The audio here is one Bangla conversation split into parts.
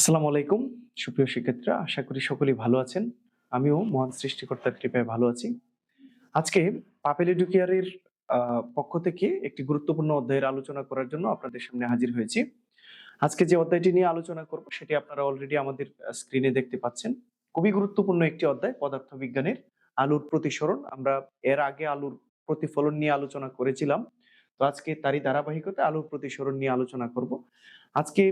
আসসালামু আলাইকুম, সুপ্রিয় শিক্ষার্থীরা, আশা করি সকলেই ভালো আছেন। আমিও মহান সৃষ্টিকর্তার কৃপায় ভালো আছি। আজকে পাপেল এডুকেয়ারের পক্ষ থেকে একটি গুরুত্বপূর্ণ অধ্যায়ের আলোচনা করার জন্য আপনাদের সামনে হাজির হয়েছি। আজকে যে অধ্যায়টি নিয়ে আলোচনা করব, সেটি আপনারা অলরেডি আমাদের স্ক্রিনে দেখতে পাচ্ছেন। খুবই গুরুত্বপূর্ণ একটি অধ্যায়, পদার্থবিজ্ঞানের আলুর প্রতিসরণ। আমরা এর আগে আলুর প্রতিফলন নিয়ে আলোচনা করেছিলাম। তো আজকে তারই ধারাবাহিকতা আলোর প্রতিসরণ নিয়ে আলোচনা করব। আজকে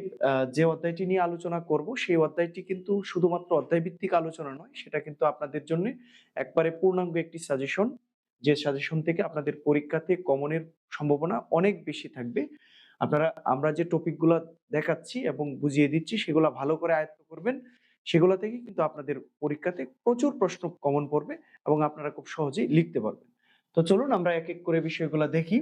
যে অধ্যায়টি নিয়ে আলোচনা করব, সেই অধ্যায়টি কিন্তু শুধুমাত্র অধ্যায় ভিত্তিক আলোচনা নয়, সেটা কিন্তু আপনাদের জন্য একবারে পূর্ণাঙ্গ একটি সাজেশন যে সাজেশন থেকে আপনাদের পরীক্ষাতে কমনের সম্ভাবনা অনেক বেশি থাকবে। আপনারা, আমরা যে টপিকগুলো দেখাচ্ছি এবং বুঝিয়ে দিচ্ছি, সেগুলো ভালো করে আয়ত্ত করবেন। সেগুলো থেকে কিন্তু আপনাদের পরীক্ষাতে প্রচুর প্রশ্ন কমন পড়বে এবং আপনারা খুব সহজেই লিখতে পারবেন। তো চলুন আমরা এক এক করে বিষয়গুলো দেখি।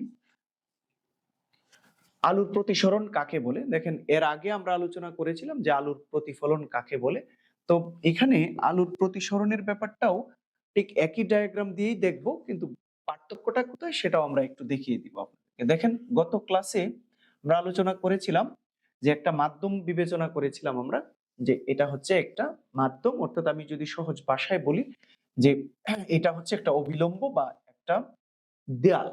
আলুর প্রতিসরণ কাকে বলে? দেখেন, এর আগে আমরা আলোচনা করেছিলাম যে আলুর প্রতিফলন কাকে বলে। তো এখানে আলুর প্রতিসরণের ব্যাপারটাও ঠিক একই ডায়াগ্রাম দিয়েই দেখব, কিন্তু পার্থক্যটা কোথায় সেটাও আমরা একটু দেখিয়ে দিব আপনাকে দেখেন, গত ক্লাসে আমরা আলোচনা করেছিলাম যে একটা মাধ্যম বিবেচনা করেছিলাম আমরা যে এটা হচ্ছে একটা মাধ্যম, অর্থাৎ আমি যদি সহজ ভাষায় বলি যে এটা হচ্ছে একটা অবিলম্ব বা একটা দেয়াল,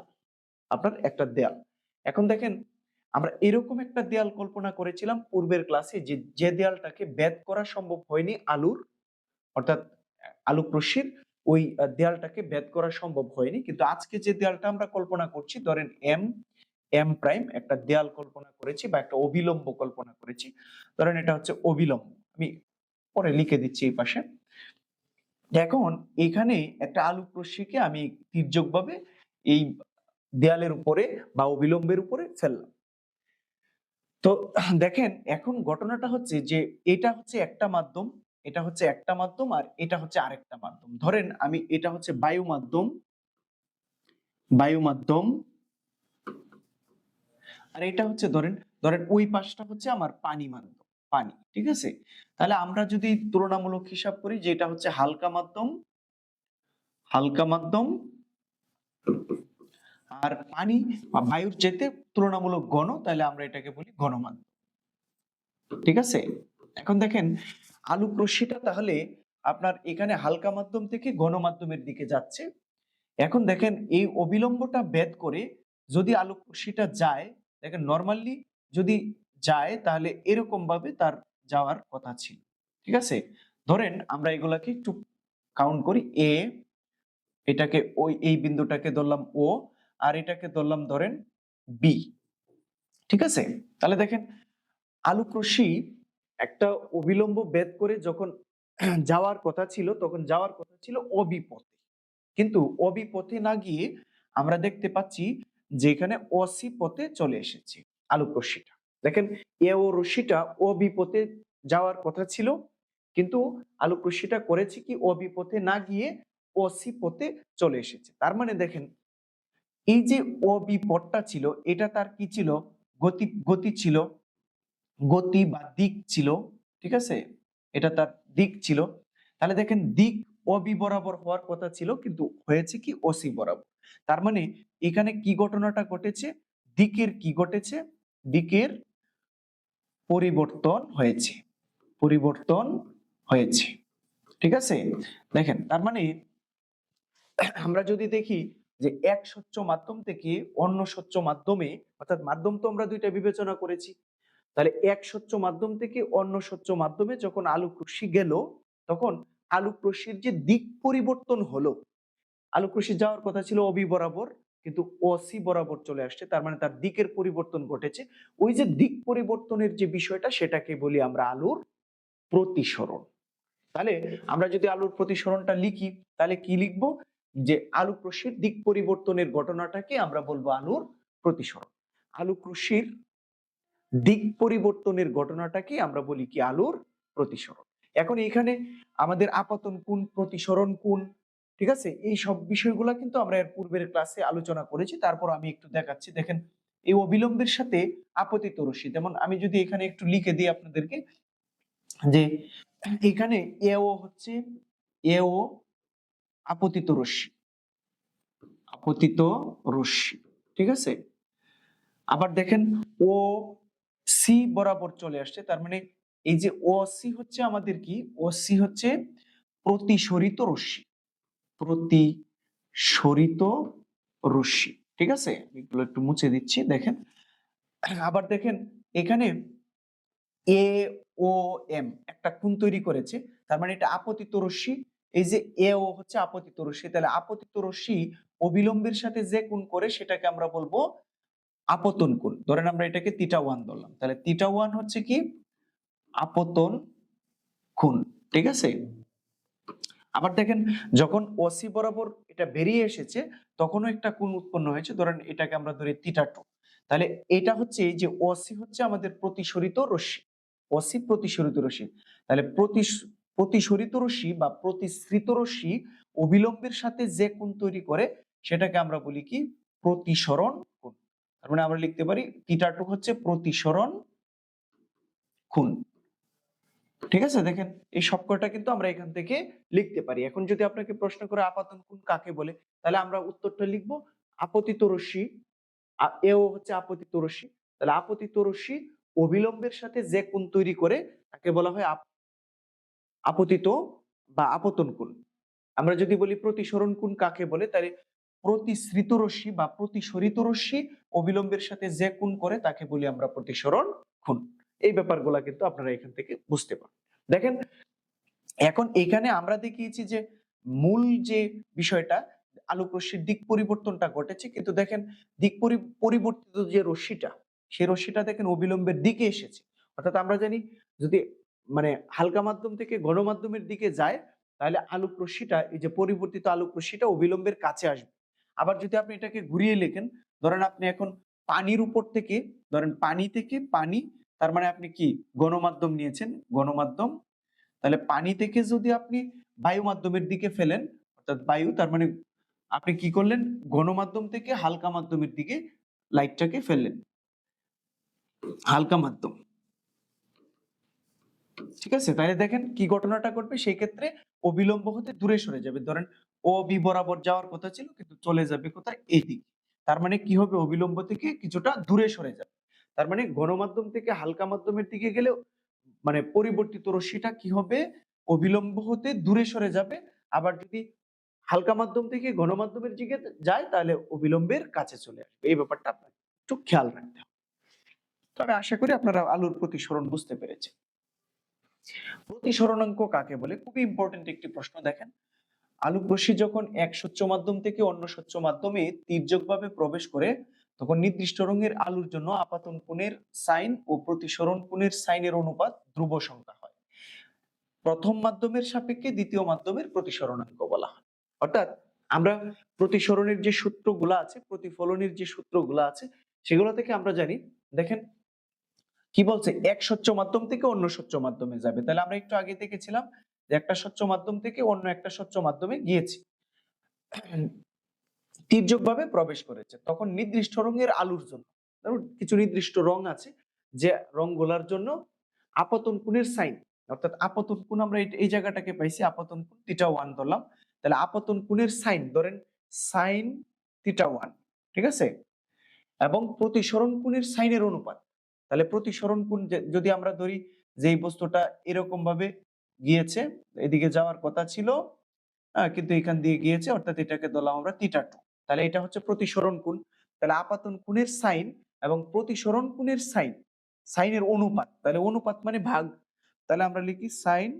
আপনার একটা দেয়াল। এখন দেখেন আমরা এরকম একটা দেয়াল কল্পনা করেছিলাম পূর্বের ক্লাসে যে যে দেয়ালটাকে বেদ করা সম্ভব হয়নি আলুর, অর্থাৎ আলোক রশ্মির ওই দেয়ালটাকে বেদ করা সম্ভব হয়নি। কিন্তু আজকে যে দেয়ালটা আমরা কল্পনা করছি, ধরেন এম এম প্রাইম একটা দেয়াল কল্পনা করেছি বা একটা অবিলম্ব কল্পনা করেছি। ধরেন এটা হচ্ছে অবিলম্ব। আমি পরে লিখে দিচ্ছি এই পাশে। এখন এখানে একটা আলোক রশ্মিকে আমি তির্যক ভাবে এই দেয়ালের উপরে বা অবিলম্বের উপরে ফেললাম। তো দেখেন, এখন ঘটনাটা হচ্ছে যে, এটা হচ্ছে একটা মাধ্যম, এটা হচ্ছে একটা মাধ্যম আর এটা হচ্ছে আরেকটা মাধ্যম। ধরেন আমি এটা হচ্ছে বায়ু মাধ্যম বায়ু মাধ্যম আর এটা হচ্ছে ধরেন ধরেন ওই পাশটা হচ্ছে আমার পানি মাধ্যম, পানি, ঠিক আছে? তাহলে আমরা যদি তুলনামূলক হিসাব করি যে এটা হচ্ছে হালকা মাধ্যম হালকা মাধ্যম আর পানি বায়ুর চেতে তুলনামূলক ঘন, তাহলে আমরা এটাকে বলি ঘনমাধ্যম। ঠিক আছে? এখন দেখেন আলোক রশ্মিটা তাহলে আপনার এখানে হালকা মাধ্যম থেকে ঘনমাধ্যমের দিকে যাচ্ছে। এখন দেখেন, এই অবিলম্বটা বেদ করে যদি আলোক রশ্মিটা যায়, দেখেন, নর্মালি যদি যায়, তাহলে এরকম ভাবে তার যাওয়ার কথা ছিল। ঠিক আছে? ধরেন, আমরা এগুলাকে একটু কাউন্ট করি এ এটাকে ওই, এই বিন্দুটাকে ধরলাম ও আর এটাকে ধরলাম ধরেন বি ঠিক আছে? তাহলে দেখেন আলোক রশ্মি একটা অবিলম্ব বেদ করে যখন যাওয়ার কথা ছিল, তখন যাওয়ার কথা ছিল অবিপথে। কিন্তু অবিপথে না গিয়ে আমরা দেখতে পাচ্ছি যে এখানে অসি পথে চলে এসেছে আলোক রশ্মিটা দেখেন, এ ও রশ্মিটা অবিপথে যাওয়ার কথা ছিল, কিন্তু আলোক রশ্মিটা করেছে কি অবিপথে না গিয়ে অসি পথে চলে এসেছে। তার মানে দেখেন এই যে অবিপদটা ছিল, এটা তার কি ছিল? গতি গতি ছিল। গতি বা দিক ছিল, ঠিক আছে? এটা তার দিক ছিল। তাহলে দেখেন, দিক অবি বরাবর হওয়ার কথা ছিল, কিন্তু হয়েছে কি অসি বরাবর। তার মানে এখানে কি ঘটনাটা ঘটেছে? দিকের কি ঘটেছে? দিকের পরিবর্তন হয়েছে। পরিবর্তন হয়েছে। ঠিক আছে? দেখেন, তার মানে আমরা যদি দেখি যে এক স্বচ্ছ মাধ্যম থেকে অন্য স্বচ্ছ মাধ্যমে, অর্থাৎ মাধ্যম তো আমরা দুইটা বিবেচনা করেছি। তাহলে এক স্বচ্ছ মাধ্যম থেকে অন্য স্বচ্ছ মাধ্যমে যখন আলোক রশ্মি গেল, তখন আলোক রশ্মির যে দিক পরিবর্তন হলো আলোক রশ্মি যাওয়ার কথা ছিল অবি বরাবর, কিন্তু অসি বরাবর চলে আসছে, তার মানে তার দিকের পরিবর্তন ঘটেছে। ওই যে দিক পরিবর্তনের যে বিষয়টা, সেটাকে বলি আমরা আলোর প্রতিসরণ। তাহলে আমরা যদি আলোর প্রতিসরণটা লিখি, তাহলে কি লিখব? যে আলোক রশ্মির দিক পরিবর্তনের ঘটনাটাকে আমরা বলব আলোর প্রতিসরণ। আলোক রশ্মির দিক পরিবর্তনের ঘটনাটাকে আমরা বলি কি আলোর প্রতিসরণ। এখন এখানে আমাদের আপাতন কোন প্রতিসরণ কোন, ঠিক আছে? এই সব বিষয়গুলো কিন্তু আমরা এর পূর্বের ক্লাসে আলোচনা করেছি, তারপর আমি একটু দেখাচ্ছি। দেখেন, এই অবিলম্বের সাথে আপতিত রশ্মি, যেমন আমি যদি এখানে একটু লিখে দিই আপনাদেরকে যে এখানে এও হচ্ছে এও আপতিত রশ্মি। আপতিত রশ্মি, ঠিক আছে? আবার দেখেন ও সি বরাবর চলে আসছে, তার মানে এই যে ওসি হচ্ছে আমাদের কি? ওসি হচ্ছে প্রতিসরিত রশ্মি। প্রতিসরিত রশ্মি, ঠিক আছে? এগুলো একটু মুছে দিচ্ছি, দেখেন। আবার দেখেন এখানে এ ও এম একটা কোণ তৈরি করেছে, তার মানে এটা আপতিত রশ্মি এই যে এ ও হচ্ছে আপতিত রশ্মি, তাহলে আপতিত রশ্মি অবিলম্বের সাথে যে কোণ করে সেটাকে আমরা বলব আপতন কোণ। ধরেন আমরা এটাকে তিটা ওয়ান ধরলাম, তাহলে তিটা ওয়ান হচ্ছে কি? আপতন কোণ, ঠিক আছে? আবার দেখেন যখন ওসি বরাবর এটা বেরিয়ে এসেছে, তখনও একটা কোণ উৎপন্ন হয়েছে, ধরেন এটাকে আমরা ধরি তিটা টু তাহলে এটা হচ্ছে যে ওসি হচ্ছে আমাদের প্রতিসরিত রশ্মি অসি প্রতিসরিত রশ্মি। তাহলে প্রতি প্রতিসরিত রশ্মি বা প্রতিসৃত রশ্মি অবিলম্বের সাথে যে কোণ তৈরি করে, সেটাকে আমরা বলি কি? প্রতিসরণ কোণ। তার মানে আমরা লিখতে পারি হচ্ছে প্রতিসরণ কোণ। ঠিক আছে? দেখেন, এই সবকটা কিন্তু আমরা এখান থেকে লিখতে পারি। এখন যদি আপনাকে প্রশ্ন করে আপাতন কোণ কাকে বলে, তাহলে আমরা উত্তরটা লিখব আপতিত রশ্মি এও হচ্ছে আপতিত রশ্মি তাহলে আপতিত রশ্মি অবিলম্বের সাথে যে কোণ তৈরি করে, তাকে বলা হয় আপতিত বা আপতন কোণ। আমরা যদি বলি প্রতিসরণ কোণ কাকে বলে, তাহলে প্রতিসৃত রশ্মি বা প্রতিসরিত রশ্মি অবিলম্বের সাথে যে কোণ করে, তাকে বলি আমরা প্রতিসরণ কোণ। এই ব্যাপারগুলা কিন্তু আপনারা এখান থেকে বুঝতে পারেন দেখেন, এখন এখানে আমরা দেখিয়েছি যে মূল যে বিষয়টা আলোক রশ্মির দিক পরিবর্তনটা ঘটেছে, কিন্তু দেখেন, দিক পরি- পরিবর্তিত যে রশ্মিটা, সেই রশ্মিটা দেখেন অবিলম্বের দিকে এসেছে। অর্থাৎ আমরা জানি, যদি মানে হালকা মাধ্যম থেকে ঘন মাধ্যমের দিকে যায়, তাহলে আলোক রশ্মিটা এই যে পরিবর্তিত আলোক রশ্মিটা অবিলম্বের কাছে আসবে। আবার যদি আপনি এটাকে ঘুরিয়ে লেখেন, ধরেন আপনি এখন পানির উপর থেকে, ধরেন পানি থেকে পানি, তার মানে আপনি কি গণমাধ্যম নিয়েছেন গণমাধ্যম তাহলে পানি থেকে যদি আপনি বায়ু মাধ্যমের দিকে ফেলেন, অর্থাৎ বায়ু, তার মানে আপনি কি করলেন? গণমাধ্যম থেকে হালকা মাধ্যমের দিকে লাইটটাকে ফেললেন। হালকা মাধ্যম। ঠিক আছে? তাহলে দেখেন কি ঘটনাটা ঘটবে, সেই ক্ষেত্রে অবিলম্ব হতে দূরে সরে যাবে। ধরেন ও বি বরাবর যাওয়ার কথা ছিল, কিন্তু চলে যাবে কোথায়? এই দিকে তার মানে কি হবে? অবিলম্ব থেকে কিছুটা দূরে সরে যাবে। তার মানে গণমাধ্যম থেকে হালকা মাধ্যমের দিকে গেলেও মানে পরিবর্তিত রশ্মিটা কি হবে? অবিলম্ব হতে দূরে সরে যাবে। আবার যদি হালকা মাধ্যম থেকে গণমাধ্যমের দিকে যায়, তাহলে অবিলম্বের কাছে চলে আসবে। এই ব্যাপারটা আপনাকে একটু খেয়াল রাখতে হবে। তবে আশা করি আপনারা আলুর প্রতিসরণ বুঝতে পেরেছেন। প্রতিসরণাঙ্ক কাকে বলে? খুবই ইম্পর্টেন্ট একটি প্রশ্ন দেখেন। আলোক রশ্মি যখন এক স্বচ্ছ মাধ্যম থেকে অন্য স্বচ্ছ মাধ্যমে তীর্যকভাবে প্রবেশ করে, তখন নির্দিষ্ট রঙের আলুর জন্য আপাতন কোণের সাইন ও প্রতিসরণ কোণের সাইনের অনুপাত ধ্রুব সংখ্যা হয়। প্রথম মাধ্যমের সাপেক্ষে দ্বিতীয় মাধ্যমের প্রতিসরণাঙ্ক বলা হয়। অর্থাৎ আমরা প্রতিসরণের যে সূত্রগুলো আছে, প্রতিফলনের যে সূত্রগুলো আছে, সেগুলো থেকে আমরা জানি। দেখেন কি বলছে? এক স্বচ্ছ মাধ্যম থেকে অন্য স্বচ্ছ মাধ্যমে যাবে। তাহলে আমরা একটু আগে দেখেছিলাম যে একটা স্বচ্ছ মাধ্যম থেকে অন্য একটা স্বচ্ছ মাধ্যমে গিয়েছি। তীর্যকভাবে প্রবেশ করেছে। তখন নির্দিষ্ট রঙের আলুর জন্য, ধরুন কিছু নির্দিষ্ট রং আছে যে রংগুলার জন্য আপতন কোণের সাইন, অর্থাৎ আপতন কোণ আমরা এই- জায়গাটাকে পাইছি, আপতন কোণ থিটা ওয়ান ধরলাম। তাহলে আপতন কোণের সাইন, ধরেন সাইন থিটা ওয়ান ঠিক আছে? এবং প্রতিসরণ কোণের সাইনের অনুপাত। তাহলে প্রতিসরণ যে- যদি আমরা ধরি যে এই বস্তুটা এরকম ভাবে গিয়েছে, এদিকে যাওয়ার কথা ছিল কিন্তু এখান দিয়ে গিয়েছে, অর্থাৎ এটাকে ধরলাম আমরা থিটা টু তাহলে এটা হচ্ছে প্রতিসরণ কোণ। তাহলে আপাতন কোণের সাইন এবং প্রতিসরণ কোণের সাইন, সাইনের অনুপাত। তাহলে অনুপাত মানে ভাগ। তাহলে আমরা লিখি সাইন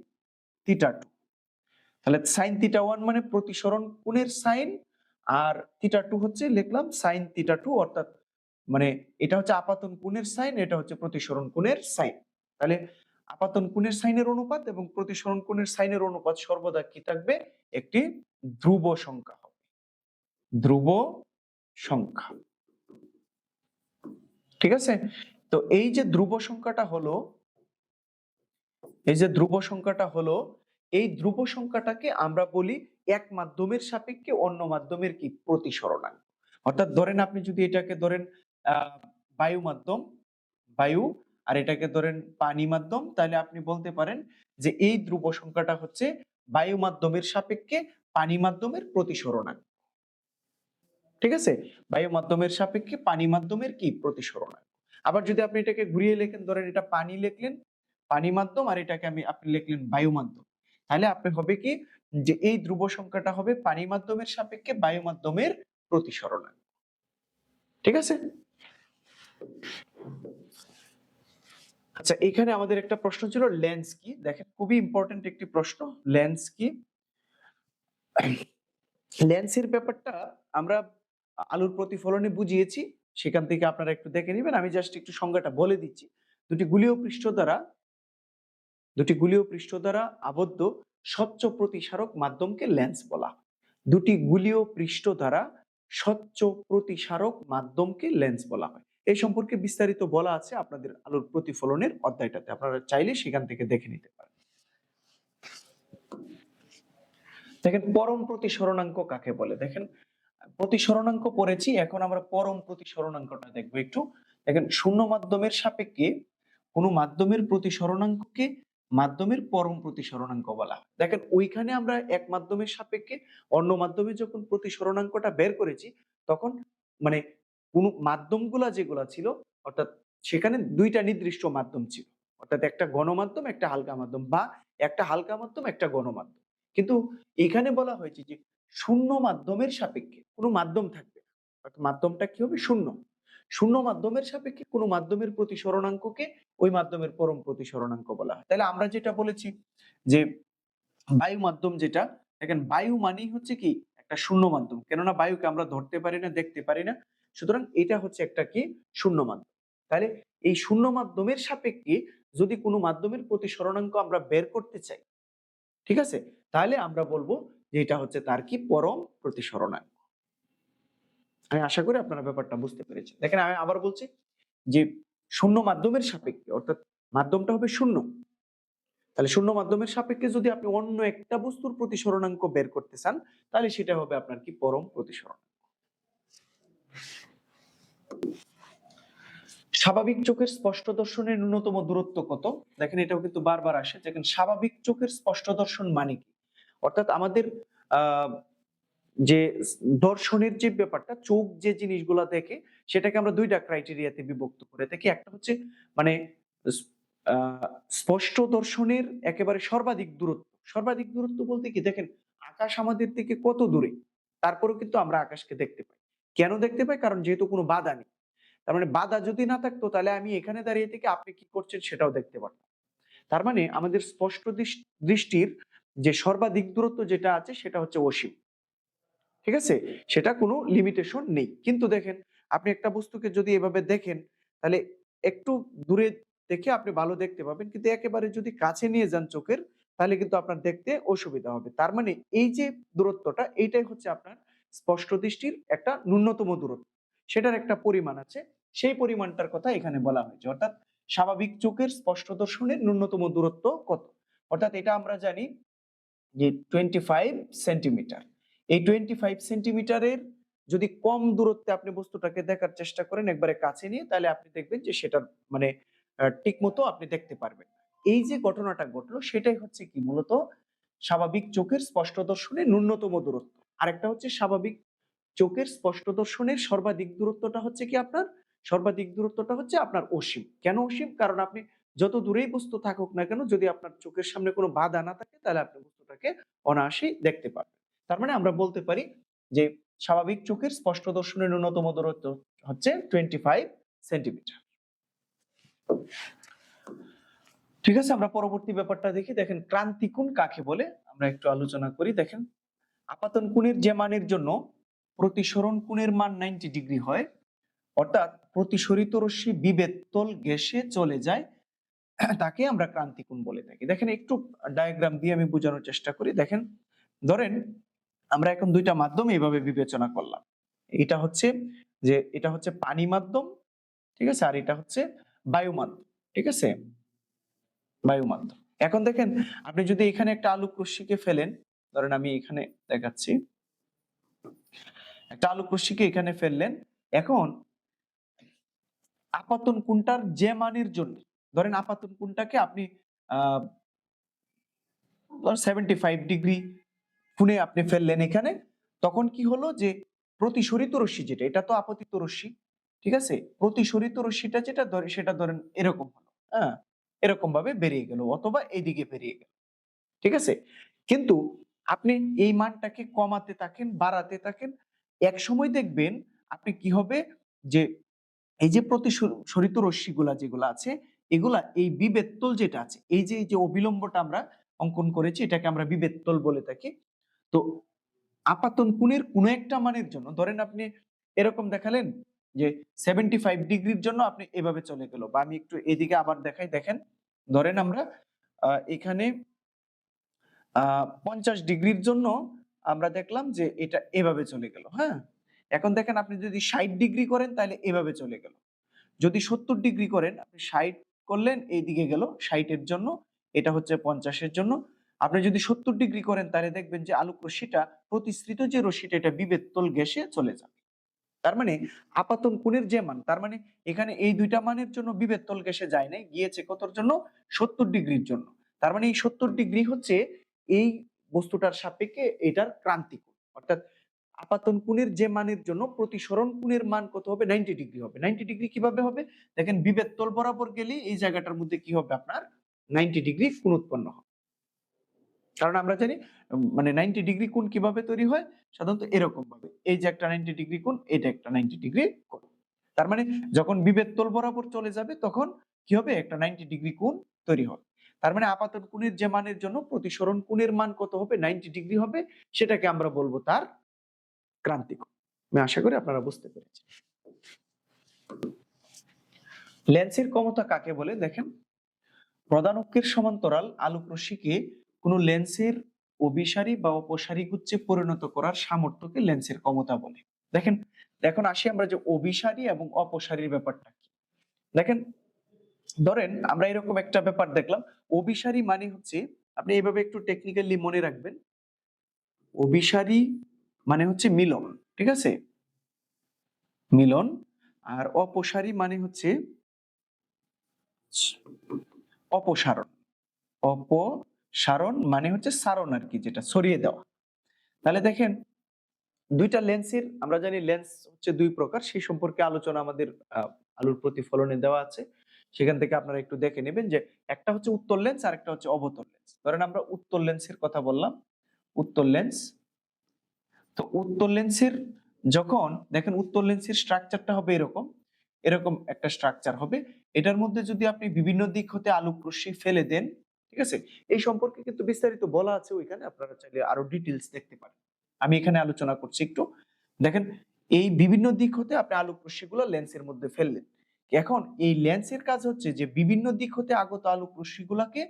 থিটা টু তাহলে সাইন থিটা ওয়ান মানে প্রতিসরণ কোণের সাইন, আর থিটা টু হচ্ছে লিখলাম সাইন থিটা টু অর্থাৎ মানে এটা হচ্ছে আপাতন কোণের সাইন, এটা হচ্ছে প্রতিসরণ কোণের সাইন। তাহলে আপাতন কোণের সাইনের অনুপাত এবং প্রতিসরণ কোণের সাইনের অনুপাত সর্বদা কি থাকবে? একটি ধ্রুব সংখ্যা হবে। ধ্রুব সংখ্যা। ঠিক আছে? তো এই যে ধ্রুব সংখ্যাটা হলো, এই যে ধ্রুব সংখ্যাটা হলো, এই ধ্রুব সংখ্যাটাকে আমরা বলি এক মাধ্যমের সাপেক্ষে অন্য মাধ্যমের কি? প্রতিসরণাঙ্ক অর্থাৎ ধরেন আপনি যদি এটাকে ধরেন বায়ু মাধ্যম, বায়ু, আর এটাকে ধরেন পানি মাধ্যম, তাহলে আপনি বলতে পারেন যে এই ধ্রুব সংখ্যাটা হচ্ছে বায়ু মাধ্যমের সাপেক্ষে পানি মাধ্যমের প্রতিসরণাঙ্ক ঠিক আছে? বায়ু মাধ্যমের সাপেক্ষে পানি মাধ্যমের কি প্রতিসরণাঙ্ক আবার যদি আপনি এটাকে ঘুরিয়ে লেখেন, ধরেন এটা পানি লিখলেন, পানি মাধ্যম, আর এটাকে আমি, আপনি লিখলেন বায়ু মাধ্যম। তাহলে আপনি হবে কি? যে এই ধ্রুব সংখ্যাটা হবে পানি মাধ্যমের সাপেক্ষে বায়ু মাধ্যমের প্রতিসরণাঙ্ক ঠিক আছে? আচ্ছা এখানে আমাদের একটা প্রশ্ন ছিল, লেন্স কি? দেখেন, খুবই ইম্পর্টেন্ট একটি প্রশ্ন, লেন্স কি? লেন্সের ব্যাপারটা আমরা আলুর প্রতিফলনে বুঝিয়েছি, সেখান থেকে আপনারা একটু দেখে নেবেন, আমি জাস্ট একটু সংজ্ঞাটা বলে দিচ্ছি। দুটি গুলীয় পৃষ্ঠ দ্বারা, দুটি গুলীয় পৃষ্ঠ দ্বারা আবদ্ধ স্বচ্ছ প্রতিসারক মাধ্যমকে লেন্স বলা হয়। দুটি গুলীয় পৃষ্ঠ দ্বারা স্বচ্ছ প্রতিসারক মাধ্যমকে লেন্স বলা হয়। এই সম্পর্কে বিস্তারিত বলা আছে আপনাদের আলোর প্রতিফলনের অধ্যায়টাতে। আপনারা চাইলে সেখান থেকে দেখে নিতে পারেন। দেখেন, পরম প্রতিসরণাঙ্ক কাকে বলে? দেখেন, প্রতিসরণাঙ্ক পড়েছি, এখন আমরা পরম প্রতিসরণাঙ্কটা দেখব একটু। দেখেন, শূন্য মাধ্যমের সাপেক্ষে কোনো মাধ্যমের প্রতিসরণাঙ্ককে মাধ্যমের পরম প্রতিসরণাঙ্ক বলা দেখেন, ওইখানে আমরা এক মাধ্যমের সাপেক্ষে অন্য মাধ্যমে যখন প্রতিসরণাঙ্কটা বের করেছি, তখন মানে কোন মাধ্যমগুলা যেগুলা ছিল, অর্থাৎ সেখানে দুইটা নির্দিষ্ট মাধ্যম ছিল। অর্থাৎ একটা গণমাধ্যম, একটা হালকা মাধ্যম বা একটা হালকা মাধ্যম, একটা গণমাধ্যম। কিন্তু এখানে বলা হয়েছে যে শূন্য মাধ্যমের সাপেক্ষে কোনো মাধ্যম থাকবে। অর্থাৎ মাধ্যমটা কি হবে? শূন্য। শূন্য মাধ্যমের সাপেক্ষে কোনো মাধ্যমের প্রতি প্রতিসরণাঙ্ককে ওই মাধ্যমের পরম প্রতি প্রতিসরণাঙ্ক বলা হয়। তাহলে আমরা যেটা বলেছি যে বায়ু মাধ্যম যেটা, দেখেন বায়ু মানেই হচ্ছে কি একটা শূন্য মাধ্যম। কেননা বায়ুকে আমরা ধরতে পারি না, দেখতে পারি না। সুতরাং এটা হচ্ছে একটা কি? শূন্য মাধ্যম। তাহলে এই শূন্য মাধ্যমের সাপেক্ষে যদি কোনো মাধ্যমের প্রতিসরণাঙ্ক আমরা বের করতে চাই, ঠিক আছে? তাহলে আমরা বলব যে এটা হচ্ছে তার কি? পরম প্রতিসরণাঙ্ক আমি আশা করি আপনারা ব্যাপারটা বুঝতে পেরেছেন। দেখেন আমি আবার বলছি যে শূন্য মাধ্যমের সাপেক্ষে, অর্থাৎ মাধ্যমটা হবে শূন্য। তাহলে শূন্য মাধ্যমের সাপেক্ষে যদি আপনি অন্য একটা বস্তুর প্রতিসরণাঙ্ক বের করতে চান, তাহলে সেটা হবে আপনার কি? পরম প্রতিসরণ স্বাভাবিক চোখের স্পষ্ট দর্শনের ন্যূনতম দূরত্ব কত? দেখেন, এটাও কিন্তু বারবার আসে। দেখেন, স্বাভাবিক চোখের স্পষ্ট দর্শন মানে কি? অর্থাৎ আমাদের যে দর্শনের যে ব্যাপারটা, চোখ যে জিনিসগুলা দেখে, সেটাকে আমরা দুইটা ক্রাইটেরিয়াতে বিভক্ত করে থাকি একটা হচ্ছে মানে স্পষ্ট দর্শনের একেবারে সর্বাধিক দূরত্ব। সর্বাধিক দূরত্ব বলতে কি? দেখেন, আকাশ আমাদের থেকে কত দূরে, তারপরেও কিন্তু আমরা আকাশকে দেখতে পাই। কেন দেখতে পাই? কারণ যেহেতু কোনো বাধা নেই। তার মানে বাধা যদি না থাকতো, তাহলে আমি এখানে দাঁড়িয়ে থেকে আপনি কি করছেন সেটাও দেখতে পারতাম। তার মানে আমাদের স্পষ্ট দৃষ- দৃষ্টির যে সর্বাধিক দূরত্ব যেটা আছে, সেটা হচ্ছে অসীম। ঠিক আছে? সেটা কোনো লিমিটেশন নেই। কিন্তু দেখেন, আপনি একটা বস্তুকে যদি এভাবে দেখেন, তাহলে একটু দূরে দেখে আপনি ভালো দেখতে পাবেন। কিন্তু একেবারে যদি কাছে নিয়ে যান চোখের, তাহলে কিন্তু আপনার দেখতে অসুবিধা হবে। তার মানে এই যে দূরত্বটা, এইটাই হচ্ছে আপনার স্পষ্ট দৃষ্টির একটা ন্যূনতম দূরত্ব। সেটার একটা পরিমাণ আছে। সেই পরিমাণটার কথা এখানে বলা হয়েছে। অর্থাৎ স্বাভাবিক চোখের স্পষ্ট দর্শনের ন্যূনতম দূরত্ব কত? অর্থাৎ এটা আমরা জানি যে টোয়েন্টি ফাইভ সেন্টিমিটার এই টোয়েন্টি ফাইভ সেন্টিমিটারের যদি কম দূরত্বে আপনি বস্তুটাকে দেখার চেষ্টা করেন একবারে কাছে নিয়ে, তাহলে আপনি দেখবেন যে সেটার মানে ঠিক মতো আপনি দেখতে পারবেন। এই যে ঘটনাটা ঘটলো, সেটাই হচ্ছে কি? মূলত স্বাভাবিক চোখের স্পষ্ট দর্শনের ন্যূনতম দূরত্ব। আরেকটা হচ্ছে স্বাভাবিক চোখের স্পষ্ট দর্শনের সর্বাধিক দূরত্বটা হচ্ছে কি আপনার? সর্বাধিক দূরত্বটা হচ্ছে আপনার অসীম। কেন অসীম? কারণ আপনি যত দূরেই বস্তু থাকুক না কেন, যদি আপনার চোখের সামনে কোনো বাধা না থাকে, তাহলে আপনি বস্তুটাকে অনায়াসেই দেখতে পারবেন। তার মানে আমরা বলতে পারি যে স্বাভাবিক চোখের স্পষ্ট দর্শনের ন্যূনতম দূরত্ব হচ্ছে টোয়েন্টি ফাইভ সেন্টিমিটার ঠিক আছে, আমরা পরবর্তী ব্যাপারটা দেখি। দেখেন, ক্রান্তিকোণ কাকে বলে? আমরা একটু আলোচনা করি, দেখেন। আপাতন কোণের যে মানের জন্য প্রতিসরণ কোণের মান নাইনটি ডিগ্রি হয়, অর্থাৎ প্রতিসরিত রশ্মি বিবেত্তল গ্যাসে চলে যায়, তাকে আমরা ক্রান্তিকোণ বলে থাকি। দেখেন একটু ডায়াগ্রাম দিয়ে আমি বোঝানোর চেষ্টা করি। দেখেন, ধরেন আমরা এখন দুইটা মাধ্যম এইভাবে বিবেচনা করলাম। এটা হচ্ছে যে, এটা হচ্ছে পানি মাধ্যম, ঠিক আছে? আর এটা হচ্ছে বায়ু মাধ্যম, ঠিক আছে? বায়ু মাধ্যম। এখন দেখেন, আপনি যদি এখানে একটা আলোক রশ্মিকে ফেলেন ধরেন আমি এখানে দেখাচ্ছি। একটা আলু রশ্মিকে এখানে ফেললেন। এখন আপাতন কোণটার যে মানের জন্য, ধরেন আপাতন কোণটাকে আপনি সেভেন্টি ফাইভ ডিগ্রি কোণে আপনি ফেললেন এখানে, তখন কি হলো যে প্রতিসরিত রশ্মি যেটা, এটা তো আপতিত রশ্মি, ঠিক আছে? প্রতিসরিত রশ্মিটা যেটা ধরে, সেটা ধরেন এরকম হলো হ্যাঁ? এরকম ভাবে বেরিয়ে গেল, অথবা এইদিকে বেরিয়ে গেল, ঠিক আছে? কিন্তু আপনি এই মানটাকে কমাতে থাকেন বাড়াতে থাকেন। এক সময় দেখবেন আপনি কি হবে? যে এই যে প্রতিসরিত রশ্মিগুলা যেগুলো আছে এগুলা এই বিবেত্তল যেটা আছে এই যে এই যে অবিলম্বটা আমরা অঙ্কন করেছি এটাকে আমরা বিবেত্তল বলে থাকি। তো আপাতন কোণের কোনো একটা মানের জন্য ধরেন আপনি এরকম দেখালেন যে সেভেন্টি ফাইভ ডিগ্রির জন্য আপনি এভাবে চলে গেল বা আমি একটু এদিকে আবার দেখাই দেখেন। ধরেন আমরা এখানে পঞ্চাশ ডিগ্রির জন্য আমরা দেখলাম যে এটা এভাবে চলে গেল হ্যাঁ? এখন দেখেন আপনি যদি ষাট ডিগ্রি করেন তাহলে এভাবে চলে গেল। যদি সত্তর ডিগ্রি করেন, আপনি ষাট করলেন, এইদিকে গেল ষাটের জন্য, এটা হচ্ছে পঞ্চাশের জন্য। আপনি যদি সত্তর ডিগ্রি করেন তাহলে দেখবেন যে আলোক রশ্মিটা প্রতিসৃত যে রশ্মিটা এটা বিবেত্তল গ্যাসে চলে যাবে। তার মানে আপাতন কোণের যে মান, তার মানে এখানে এই দুইটা মানের জন্য বিবেত্তল গ্যাসে যায় নাই, গিয়েছে কতর জন্য? সত্তর ডিগ্রির জন্য। তার মানে এই সত্তর ডিগ্রি হচ্ছে এই বস্তুটার সাপেক্ষে এটার ক্রান্তি কোণ। অর্থাৎ আপাতন কোণের যে মানের জন্য প্রতিসরণ কোণের মান কত হবে? নাইনটি ডিগ্রি হবে। নাইনটি ডিগ্রি কীভাবে হবে? দেখেন বিবেত্তল বরাবর গেলে এই জায়গাটার মধ্যে কি হবে আপনার? নাইনটি ডিগ্রি কোণ উৎপন্ন হবে। কারণ আমরা জানি মানে নাইনটি ডিগ্রি কোণ কীভাবে তৈরি হয়? সাধারণত এরকম ভাবে এই যে একটা নাইনটি ডিগ্রি কোণ, এটা একটা নাইনটি ডিগ্রি কোণ। তার মানে যখন বিবেত্তল বরাবর চলে যাবে, তখন কি হবে? একটা নাইনটি ডিগ্রি কোণ তৈরি হবে। তার মানে আপাতন কোণের যে মানের জন্য প্রতিসরণ কোণের মান কত হবে? নাইনটি ডিগ্রি হবে। সেটাকে আমরা বলব তার ক্রান্তি আমি আশা করি আপনারা বুঝতে পেরেছেন। লেন্সের ক্ষমতা কাকে বলে? দেখেন প্রধান অক্ষের সমান্তরাল আলোক রশ্মিকে কোনো লেন্সের অভিসারী বা অপসারী গুচ্ছে পরিণত করার সামর্থ্যকে লেন্সের ক্ষমতা বলে। দেখেন, এখন আসি আমরা যে অভিসারী এবং অপসারীর ব্যাপারটা কি। দেখেন ধরেন আমরা এরকম একটা ব্যাপার দেখলাম, অভিসারী মানে হচ্ছে আপনি এইভাবে একটু টেকনিক্যালি মনে রাখবেন, অভিসারী মানে হচ্ছে মিলন, ঠিক আছে? মিলন আর অপসারী মানে হচ্ছে অপসারণ অপসারণ মানে হচ্ছে সারণ আর কি যেটা, সরিয়ে দেওয়া। তাহলে দেখেন, দুইটা লেন্সের, আমরা জানি লেন্স হচ্ছে দুই প্রকার, সেই সম্পর্কে আলোচনা আমাদের আলুর প্রতিফলনে দেওয়া আছে। সেখান থেকে আপনারা একটু দেখে নেবেন যে একটা হচ্ছে উত্তর লেন্স আর একটা হচ্ছে অবতল লেন্স ধরেন আমরা উত্তর লেন্সের কথা বললাম। উত্তর লেন্স তো উত্তর লেন্সের যখন দেখেন উত্তর লেন্সের স্ট্রাকচারটা হবে এরকম এরকম একটা স্ট্রাকচার হবে। এটার মধ্যে যদি আপনি বিভিন্ন দিক হতে আলোক রশ্মি ফেলে দেন, ঠিক আছে? এই সম্পর্কে কিন্তু বিস্তারিত বলা আছে ওইখানে, আপনারা চাইলে আরও ডিটেলস দেখতে পারেন। আমি এখানে আলোচনা করছি একটু। দেখেন এই বিভিন্ন দিক হতে আপনি আলোক রশ্মিগুলো লেন্সের মধ্যে ফেললেন। এখন এই লেন্সের কাজ হচ্ছে যে, বিভিন্ন দিক হতে আগত আলোক রশ্মিগুলাকে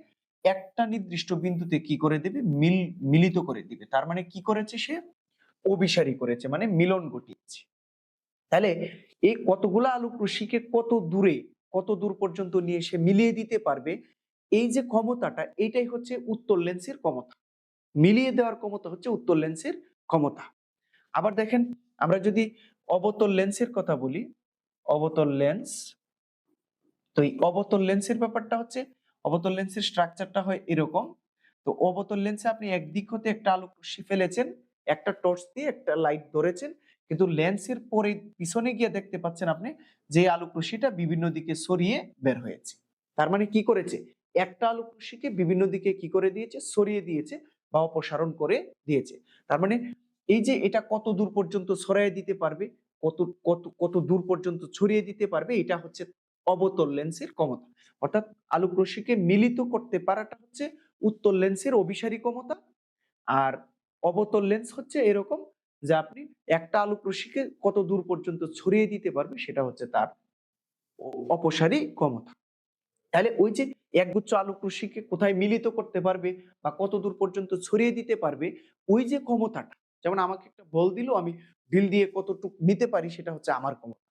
একটা নির্দিষ্ট বিন্দুতে কি করে দেবে? মিল, মিলিত করে দিবে। তার মানে কি করেছে সে? অভিসারী করেছে মানে মিলন ঘটিয়েছে। তাহলে এই কতগুলো আলোক রশ্মিকে কত দূরে, কত দূর পর্যন্ত নিয়ে সে মিলিয়ে দিতে পারবে? এই যে ক্ষমতাটা, এটাই হচ্ছে উত্তর লেন্সের ক্ষমতা। মিলিয়ে দেওয়ার ক্ষমতা হচ্ছে উত্তর লেন্সের ক্ষমতা। আবার দেখেন, আমরা যদি অবতল লেন্সের কথা বলি অবতল লেন্স তো এই অবতল লেন্সের ব্যাপারটা হচ্ছে, অবতল লেন্সের স্ট্রাকচারটা হয় এরকম। তো অবতল লেন্সে আপনি একদিক হতে একটা আলোক রশ্মি ফেলেছেন, একটা টর্চ দিয়ে একটা লাইট ধরেছেন, কিন্তু লেন্সের পরে পিছনে গিয়ে দেখতে পাচ্ছেন আপনি যে আলোক রশ্মিটা বিভিন্ন দিকে সরিয়ে বের হয়েছে। তার মানে কি করেছে? একটা আলোক রশ্মিকে বিভিন্ন দিকে কি করে দিয়েছে? সরিয়ে দিয়েছে বা অপসারণ করে দিয়েছে। তার মানে এই যে এটা কত দূর পর্যন্ত ছড়াই দিতে পারবে কত কত কত দূর পর্যন্ত ছড়িয়ে দিতে পারবে, এটা হচ্ছে অবতল লেন্সের ক্ষমতা। অর্থাৎ আলোক রশ্মিকে মিলিত করতে পারাটা হচ্ছে উত্তর লেন্সের অভিসারী ক্ষমতা, আর অবতল লেন্স হচ্ছে এরকম যে আপনি একটা আলোক রশ্মিকে কত দূর পর্যন্ত ছড়িয়ে দিতে পারবে, সেটা হচ্ছে তার অপসারী ক্ষমতা। তাহলে ওই যে একগুচ্ছ আলোক রশ্মিকে কোথায় মিলিত করতে পারবে বা কত দূর পর্যন্ত ছড়িয়ে দিতে পারবে, ওই যে ক্ষমতাটা, যেমন আমাকে একটা বল দিল, আমি ঢিল দিয়ে কতটুকু নিতে পারি সেটা হচ্ছে আমার ক্ষমতা।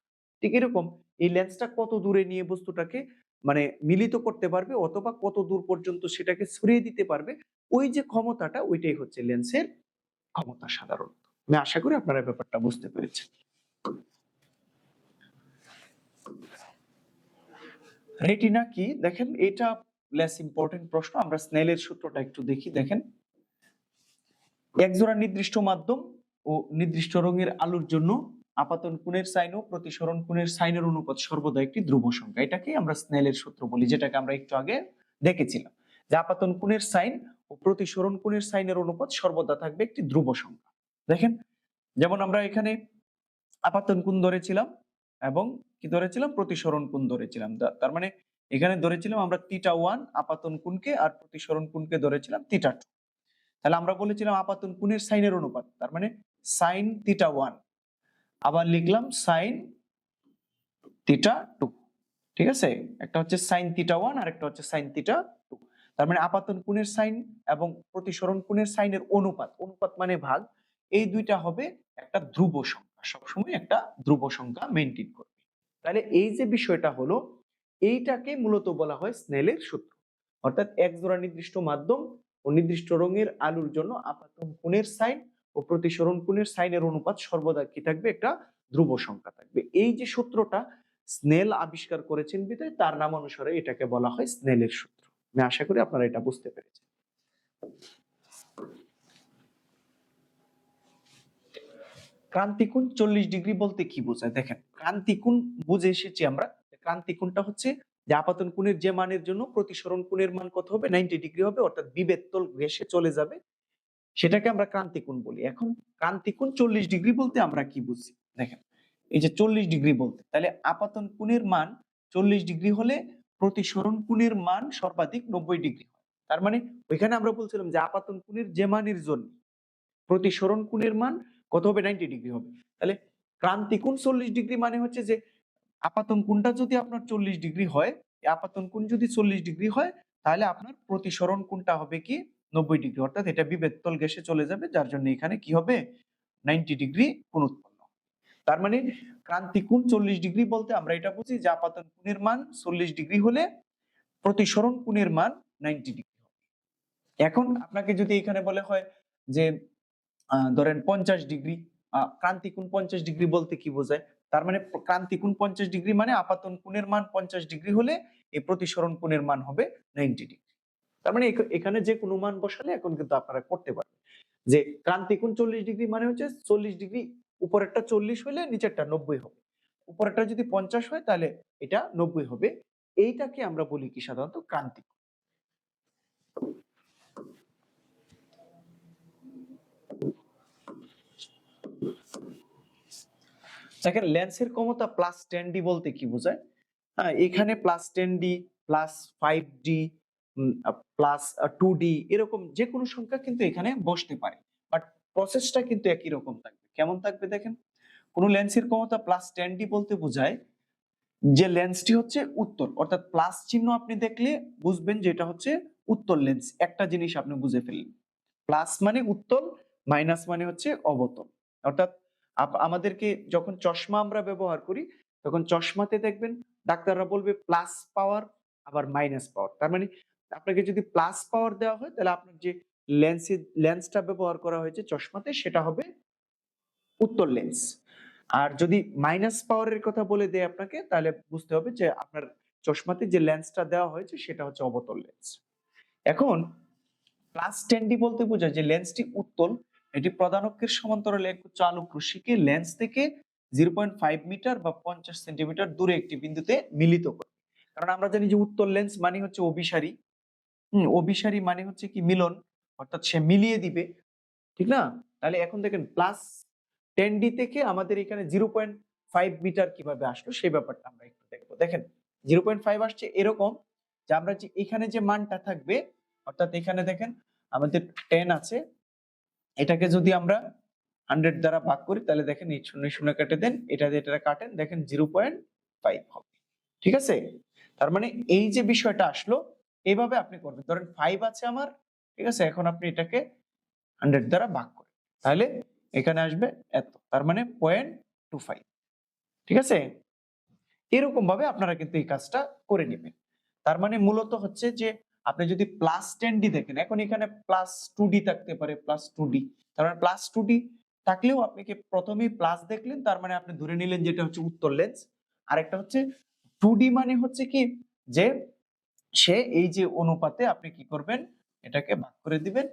ঠিক এরকম এই লেন্সটা কত দূরে নিয়ে বস্তুটাকে মানে মিলিত করতে পারবে অথবা কত দূর পর্যন্ত সেটাকে ছড়িয়ে দিতে পারবে, ওই যে ক্ষমতাটা ওইটাই হচ্ছে লেন্সের ক্ষমতা সাধারণত। আমি আশা করি আপনারা ব্যাপারটা বুঝতে পেরেছেন। রেটিনা কি? দেখেন এটা লেস ইম্পর্টেন্ট প্রশ্ন, আমরা স্নেলের সূত্রটা একটু দেখি, দেখেন। একজোড়া নির্দিষ্ট মাধ্যম ও নির্দিষ্ট রঙের আলোর জন্য আপাতন কোণের সাইন ও প্রতিসরণ কোণের সাইনের অনুপাত সর্বদা একটি ধ্রুব সংখ্যা। এটাকে আমরা স্নেলের সূত্র বলি, যেটাকে আমরা একটু আগে দেখেছিলাম। যে আপাতন কোণের সাইন ও প্রতিসরণ কোণের সাইনের অনুপাত সর্বদা থাকবে একটি ধ্রুব সংখ্যা। দেখেন, যেমন আমরা এখানে আপাতন কোণ ধরেছিলাম এবং কি ধরেছিলাম? প্রতিসরণ কোণ ধরেছিলাম। তার মানে এখানে ধরেছিলাম আমরা তিটা ওয়ান আপাতন কোণকে আর প্রতিসরণ কোণকে ধরেছিলাম তিটা টু। তাহলে আমরা বলেছিলাম আপাতন কোণের সাইনের অনুপাত। তার মানে সাইন তিটা ওয়ান আবার লিখলাম সাইন তিটা টু ঠিক আছে? একটা হচ্ছে সাইন তিটা ওয়ান আর একটা হচ্ছে সাইন তিটা টু তার মানে আপাতন কোণের সাইন এবং প্রতিসরণ কোণের সাইনের অনুপাত। অনুপাত মানে ভাগ। এই দুইটা হবে একটা ধ্রুব সংখ্যা। সবসময় একটা ধ্রুব সংখ্যা মেনটেন করবে। তাহলে এই যে বিষয়টা হলো, এইটাকে মূলত বলা হয় স্নেলের সূত্র। অর্থাৎ এক জোড়া নির্দিষ্ট মাধ্যম ও নির্দিষ্ট রঙের আলুর জন্য আপাতন কোণের সাইন ও প্রতিসরণ কোণের সাইনের অনুপাত সর্বদা কি থাকবে? একটা ধ্রুব সংখ্যা থাকবে। এই যে সূত্রটা স্নেল আবিষ্কার করেছেন বিধায়, তার নাম অনুসারে এটাকে বলা হয় স্নেলের সূত্র। আমি আশা করি আপনারা এটা বুঝতে পেরেছেন। ক্রান্তিকোণ চল্লিশ ডিগ্রি বলতে কি বোঝায়? দেখেন, ক্রান্তিকোণ বুঝে এসেছি আমরা। ক্রান্তিকোণটা হচ্ছে যে আপাতন কোণের যে মানের জন্য প্রতিসরণ কোণের মান কত হবে? নাইনটি ডিগ্রি হবে, অর্থাৎ বিবেত্তল ঘেসে চলে যাবে। সেটাকে আমরা ক্রান্তিকোণ বলি। এখন ক্রান্তিকোণ চল্লিশ ডিগ্রি বলতে আমরা কি বুঝি দেখেন, এই যে চল্লিশ ডিগ্রি বলতে, তাহলে আপাতন কোণের মান চল্লিশ ডিগ্রি হলে প্রতিসরণ কোণের মান সর্বাধিক নব্বই ডিগ্রি তার মানে ওইখানে আমরা বলছিলাম যে আপাতন কোণের যে মানের জন্য প্রতিসরণ কোণের মান কত হবে? নাইনটি ডিগ্রি হবে। তাহলে ক্রান্তিকোণ চল্লিশ ডিগ্রি মানে হচ্ছে যে আপাতন কোণটা যদি আপনার চল্লিশ ডিগ্রি হয় আপাতন কোণ যদি চল্লিশ ডিগ্রি হয়, তাহলে আপনার প্রতিসরণ কোণটা হবে কি? নব্বই ডিগ্রি, অর্থাৎ এটা বিবেত্তল গ্যাসে চলে যাবে, যার জন্য এখানে কি হবে? নাইনটি ডিগ্রি কোণ উৎপন্ন। তার মানে ক্রান্তিকোণ চল্লিশ ডিগ্রি বলতে আমরা এটা বুঝি যে আপাতন কোণের মান চল্লিশ ডিগ্রি হলে প্রতিসরণ কোণের মান নাইনটি ডিগ্রি এখন আপনাকে যদি এখানে বলে হয় যে ধরেন পঞ্চাশ ডিগ্রি ক্রান্তিকোণ পঞ্চাশ ডিগ্রি বলতে কি বোঝায়? তার মানে প্র- ক্রান্তিকোণ পঞ্চাশ ডিগ্রি মানে আপাতন কোণের মান পঞ্চাশ ডিগ্রি হলে এই প্রতিসরণ কোণের মান হবে নাইনটি ডিগ্রি। তার মানে এখানে যে কোনো মান বসালে এখন কিন্তু আপনারা করতে পারবেন। যে ক্রান্তিকোণ চল্লিশ ডিগ্রি মানে হচ্ছে চল্লিশ ডিগ্রি, উপরেরটা চল্লিশ হলে নিচেরটা নব্বই হবে। উপরেরটা যদি পঞ্চাশ হয় তাহলে এটা নব্বই হবে। এইটাকে আমরা বলি কি সাধারণত ক্রান্তিক দেখেন লেন্সের ক্ষমতা প্লাস টেন ডি বলতে কি বোঝায়? হ্যাঁ এখানে plus ten D plus five D plus two D এরকম যে কোনো সংখ্যা কিন্তু এখানে বসতে পারে। বাট প্রসেসটা কিন্তু একই রকম থাকবে। কেমন থাকবে দেখেন? কোন লেন্সের ক্ষমতা প্লাস টেন ডি বলতে বোঝায় যে লেন্সটি হচ্ছে উত্তর। অর্থাৎ প্লাস চিহ্ন আপনি দেখলে বুঝবেন যে এটা হচ্ছে উত্তর লেন্স একটা জিনিস আপনি বুঝে ফেললেন। প্লাস মানে উত্তল মাইনাস মানে হচ্ছে অবতল। অর্থাৎ আমাদেরকে যখন চশমা আমরা ব্যবহার করি, তখন চশমাতে দেখবেন ডাক্তাররা বলবে প্লাস পাওয়ার আবার মাইনাস পাওয়ার তার মানে আপনাকে যদি প্লাস পাওয়ার দেওয়া হয়, তাহলে আপনার যে লেন্সের লেন্সটা ব্যবহার করা হয়েছে চশমাতে, সেটা হবে উত্তর লেন্স আর যদি মাইনাস পাওয়ারের কথা বলে দেয় আপনাকে, তাহলে বুঝতে হবে যে আপনার চশমাতে যে লেন্সটা দেওয়া হয়েছে, সেটা হচ্ছে অবতল লেন্স এখন প্লাস টেন ডি বলতে বোঝায় যে লেন্সটি উত্তল, এটি প্রধান অক্ষের সমান্তরালে উচ্চ আলোক লেন্স থেকে জিরো পয়েন্ট ফাইভ মিটার বা পঞ্চাশ সেন্টিমিটার দূরে একটি বিন্দুতে মিলিত করে। কারণ আমরা জানি যে উত্তল লেন্স মানে হচ্ছে অভিসারী। হম, অভিসারী মানে হচ্ছে কি মিলন। অর্থাৎ সে মিলিয়ে দিবে। ঠিক না? তাহলে এখন দেখেন প্লাস টেন ডি থেকে আমাদের এখানে জিরো পয়েন্ট ফাইভ মিটার কীভাবে আসলো সেই ব্যাপারটা আমরা একটু দেখব। দেখেন জিরো পয়েন্ট ফাইভ আসছে এরকম যে আমরা যে এখানে যে মানটা থাকবে, অর্থাৎ এখানে দেখেন আমাদের টেন আছে। এটাকে যদি আমরা হান্ড্রেড দ্বারা ভাগ করি, তাহলে দেখেন এই শূন্য শূন্য কেটে দেন, এটা দিয়ে এটা কাটেন, দেখেন জিরো পয়েন্ট ফাইভ হবে। ঠিক আছে? তার মানে এই যে বিষয়টা আসলো এইভাবে আপনি করবেন। ধরেন ফাইভ আছে আমার, ঠিক আছে? এখন আপনি এটাকে হান্ড্রেড দ্বারা ভাগ করেন। তাহলে এখানে আসবে এত। তার মানে পয়েন্ট টু ফাইভ ঠিক আছে? এরকম ভাবে আপনারা কিন্তু এই কাজটা করে নেবেন। তার মানে মূলত হচ্ছে যে, আপনি যদি প্লাস টেন ডি দেখেন, এখন এখানে প্লাস টু ডি থাকতে পারে প্লাস টু ডি তার মানে প্লাস টু ডি থাকলেও আপনি কি প্রথমেই প্লাস দেখলেন? তার মানে আপনি ধরে নিলেন যেটা হচ্ছে উত্তর লেন্স আরেকটা হচ্ছে টু ডি মানে হচ্ছে কি? যে সে এই যে অনুপাতে আপনি কি করবেন? এটাকে ভাগ করে দিবেন।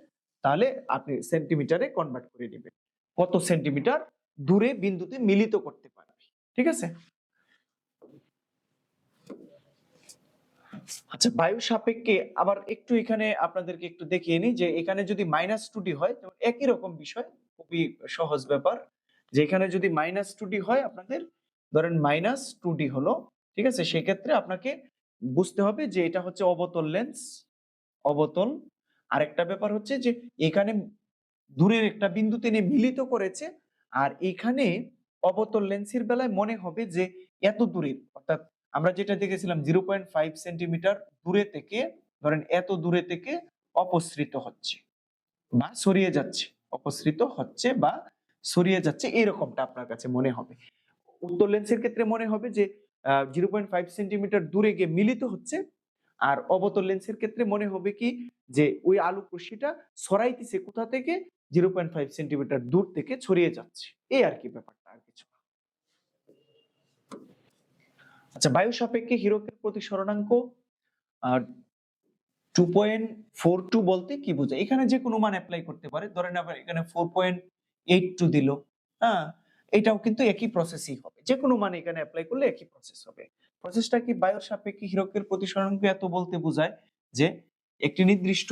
তাহলে আপনি সেন্টিমিটারে কনভার্ট করে দিবেন কত সেন্টিমিটার দূরে বিন্দুতে মিলিত করতে পারবে। ঠিক আছে? আচ্ছা বায়ু সাপেক্ষে আবার একটু এখানে আপনাদেরকে একটু দেখিয়ে নিই যে এখানে যদি মাইনাস টু ডি হয়, যেমন একই রকম বিষয়, খুবই সহজ ব্যাপার, যে এখানে যদি মাইনাস টু ডি হয় আপনাদের, ধরেন মাইনাস টু ডি হলো, ঠিক আছে? সেক্ষেত্রে আপনাকে বুঝতে হবে যে এটা হচ্ছে অবতল লেন্স অবতল। আরেকটা ব্যাপার হচ্ছে যে এখানে দূরের একটা বিন্দুতে এনে মিলিত করেছে, আর এখানে অবতল লেন্সের বেলায় মনে হবে যে এত দূরের, অর্থাৎ আমরা যেটা দেখেছিলাম জিরো পয়েন্ট ফাইভ সেন্টিমিটার দূরে থেকে, ধরেন এত দূরে থেকে অপসৃত হচ্ছে বা সরিয়ে যাচ্ছে, অপসৃত হচ্ছে বা সরিয়ে যাচ্ছে, এরকমটা আপনার কাছে মনে হবে। উত্তর লেন্সের ক্ষেত্রে মনে হবে যে জিরো পয়েন্ট ফাইভ সেন্টিমিটার দূরে গিয়ে মিলিত হচ্ছে। আর অবতল লেন্সের ক্ষেত্রে মনে হবে কি যে ওই আলোক রশ্মিটা ছড়াইতেছে কোথা থেকে? জিরো পয়েন্ট ফাইভ সেন্টিমিটার দূর থেকে ছড়িয়ে যাচ্ছে। এই আর কি ব্যাপারটা, আর কিছু আচ্ছা বায়ু সাপেক্ষে হিরকের প্রতিসরণাঙ্ক আর টু পয়েন্ট ফোর টু বলতে কি বোঝায়? এখানে যে কোনো মান অ্যাপ্লাই করতে পারে। ধরেন আবার এখানে ফোর পয়েন্ট এইট টু দিল। হ্যাঁ? এটাও কিন্তু একই প্রসেসই হবে। যে কোনো মান এখানে অ্যাপ্লাই করলে একই প্রসেস হবে। প্রসেসটা কি বায়ুর সাপেক্ষে হিরকের প্রতিসরণাঙ্ক এত বলতে বোঝায় যে, একটি নির্দিষ্ট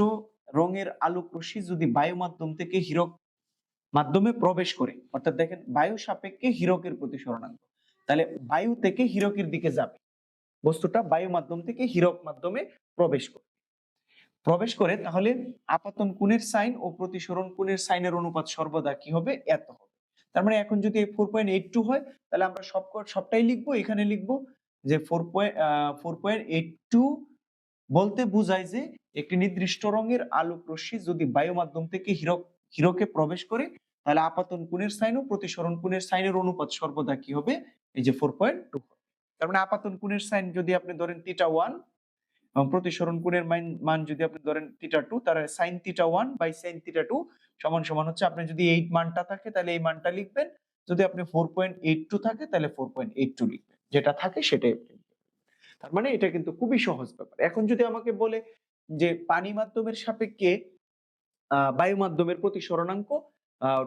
রঙের আলোক রশ্মি যদি বায়ু মাধ্যম থেকে হীরক মাধ্যমে প্রবেশ করে, অর্থাৎ দেখেন বায়ু সাপেক্ষে হীরকের প্রতিসরণাঙ্ক তাহলে বায়ু থেকে হীরকের দিকে যাবে। বস্তুটা বায়ু মাধ্যম থেকে হীরক মাধ্যমে প্রবেশ করে প্রবেশ করে তাহলে আপাতন কোণের সাইন ও প্রতিসরণ কোণের সাইনের অনুপাত সর্বদা কি হবে? এত হবে। তার মানে এখন যদি ফোর পয়েন্ট এইট টু হয়, তাহলে আমরা সব সবটাই লিখব, এখানে লিখব যে four point four point eight two বলতে বোঝায় যে একটি নির্দিষ্ট রঙের আলোক রশ্মি যদি বায়ু মাধ্যম থেকে হীরক হীরকে প্রবেশ করে, তাহলে আপাতন কোণের সাইন ও প্রতিসরণ কোণের সাইনের অনুপাত সর্বদা কি হবে? এই যে ফোর পয়েন্ট টু তার মানে আপাতন কোণের সাইন যদি আপনি ধরেন থিটা ওয়ান এবং প্রতিসরণ কোণের মান যদি আপনি ধরেন থিটা টু তাহলে sine theta one by sine theta two সমান সমান হচ্ছে আপনি যদি এইট মানটা থাকে তাহলে এই মানটা লিখবেন। যদি আপনি ফোর পয়েন্ট এইট টু থাকে তাহলে ফোর পয়েন্ট এইট টু লিখবেন। যেটা থাকে সেটাই তার মানে এটা কিন্তু খুবই সহজ ব্যাপার। এখন যদি আমাকে বলে যে পানি মাধ্যমের সাপেক্ষে বায়ু মাধ্যমের প্রতিসরণাঙ্ক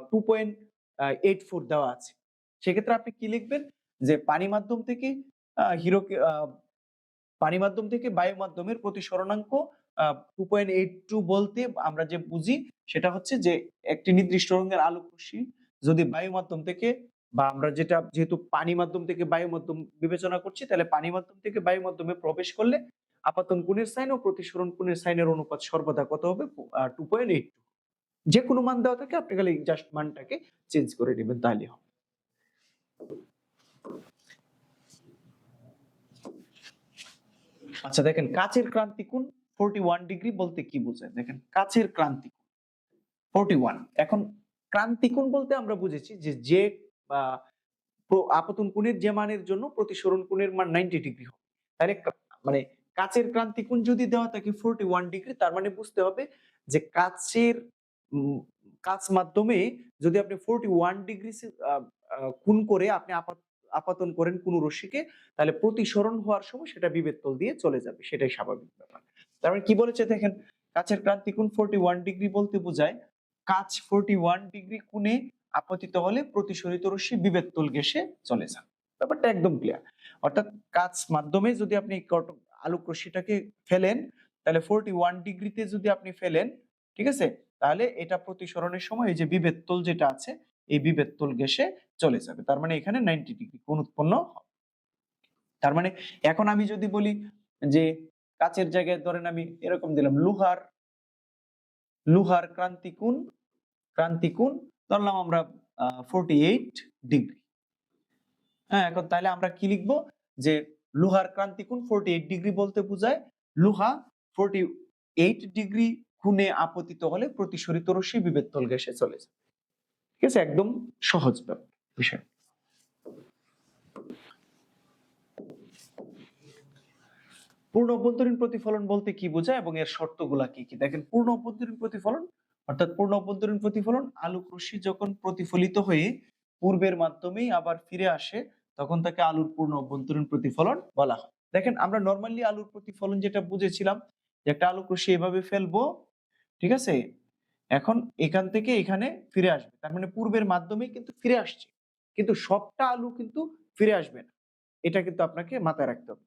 টু পয়েন্ট এইট ফোর দেওয়া আছে, সেক্ষেত্রে আপনি কি লিখবেন? যে পানি মাধ্যম থেকে হিরোকে পানি মাধ্যম থেকে বায়ু মাধ্যমের প্রতিসরণাঙ্ক টু পয়েন্ট এইট টু বলতে আমরা যে বুঝি সেটা হচ্ছে যে একটি নির্দিষ্ট রঙের আলোক রশ্মি যদি বায়ু মাধ্যম থেকে বা আমরা যেটা যেহেতু পানি মাধ্যম থেকে বায়ু মাধ্যম বিবেচনা করছি, তাহলে পানি মাধ্যম থেকে বায়ু মাধ্যমে প্রবেশ করলে আপাতন কোণের সাইন ও প্রতিসরণ কোণের সাইনের অনুপাত সর্বদা কত হবে? টু পয়েন্ট এইট টু যে কোনো মান দেওয়া থাকে, আপনি খালি জাস্ট মানটাকে চেঞ্জ করে নেবেন তাহলে হবে। আচ্ছা দেখেন, কাচের ক্রান্তি কোণ ফোরটি ওয়ান ডিগ্রি বলতে কি বোঝায়? দেখেন কাচের ক্রান্তি কোণ ফোরটি ওয়ান এখন ক্রান্তি কোণ বলতে আমরা বুঝেছি যে যে আপতন কোণের যে মানের জন্য প্রতিসরণ কোণের মান নাইনটি ডিগ্রি হবে। তাহলে মানে কাচের ক্রান্তি কোণ যদি দেওয়া থাকে ফোরটি ওয়ান ডিগ্রি তার মানে বুঝতে হবে যে উম, কাচ মাধ্যমে যদি আপনি ফোরটি ওয়ান ডিগ্রি কোণ করে আপনি আপাত- আপাতন করেন কোন রশ্মিকে তাহলে প্রতিসরণ হওয়ার সময় সেটা বিবেত্তল দিয়ে চলে যাবে। সেটাই স্বাভাবিক ব্যাপার। তার মানে কি বলেছে দেখেন কাছের ক্রান্তি কোণ ফোরটি ওয়ান ডিগ্রি বলতে বোঝায়, কাচ ফোরটি ওয়ান ডিগ্রি কোণে আপতিত হলে প্রতিসরিত রশ্মি বিবেত্তল গেসে চলে যান। ব্যাপারটা একদম ক্লিয়ার অর্থাৎ কাচ মাধ্যমে যদি আপনি আলোক রশ্মিটাকে ফেলেন, তাহলে ফোরটি ওয়ান ডিগ্রিতে যদি আপনি ফেলেন, ঠিক আছে? তাহলে এটা প্রতিসরণের সময় এই যে বিবেত্তল যেটা আছে, এই বিবেত্তল গেসে চলে যাবে। তার মানে এখানে নাইনটি ডিগ্রি কোণ উৎপন্ন হবে। তার মানে এখন আমি যদি বলি যে কাচের জায়গায় ধরেন আমি এরকম দিলাম, লোহার লোহার ক্রান্তিকুণ ক্রান্তিকুণ ধরলাম আমরা ফোরটি এইট ডিগ্রি হ্যাঁ এখন তাহলে আমরা কি লিখব? যে লোহার ক্রান্তিকুণ ফোরটি এইট ডিগ্রি বলতে বোঝায়, লোহা ফোরটি এইট ডিগ্রি খুনে আপতিত হলে প্রতিসরিত রশ্মি বিবেত্তল গ্যাসে চলে যায়। ঠিক আছে? একদম সহজ ব্যাপার, বিষয়। পূর্ণ অভ্যন্তরীণ প্রতিফলন বলতে কি বোঝায় এবং এর শর্তগুলা কি কি? দেখেন, পূর্ণ অভ্যন্তরীণ প্রতিফলন, অর্থাৎ পূর্ণ অভ্যন্তরীণ প্রতিফলন আলোক রশ্মি যখন প্রতিফলিত হয়ে পূর্বের মাধ্যমেই আবার ফিরে আসে, তখন তাকে আলুর পূর্ণ অভ্যন্তরীণ প্রতিফলন বলা হয়। দেখেন, আমরা নর্মালি আলুর প্রতিফলন যেটা বুঝেছিলাম, যে একটা আলোক রশ্মি এভাবে ফেলব, ঠিক আছে? এখন এখান থেকে এখানে ফিরে আসবে। তার মানে পূর্বের মাধ্যমেই কিন্তু ফিরে আসছে। কিন্তু সবটা আলু কিন্তু ফিরে আসবে না। এটা কিন্তু আপনাকে মাথায় রাখতে হবে।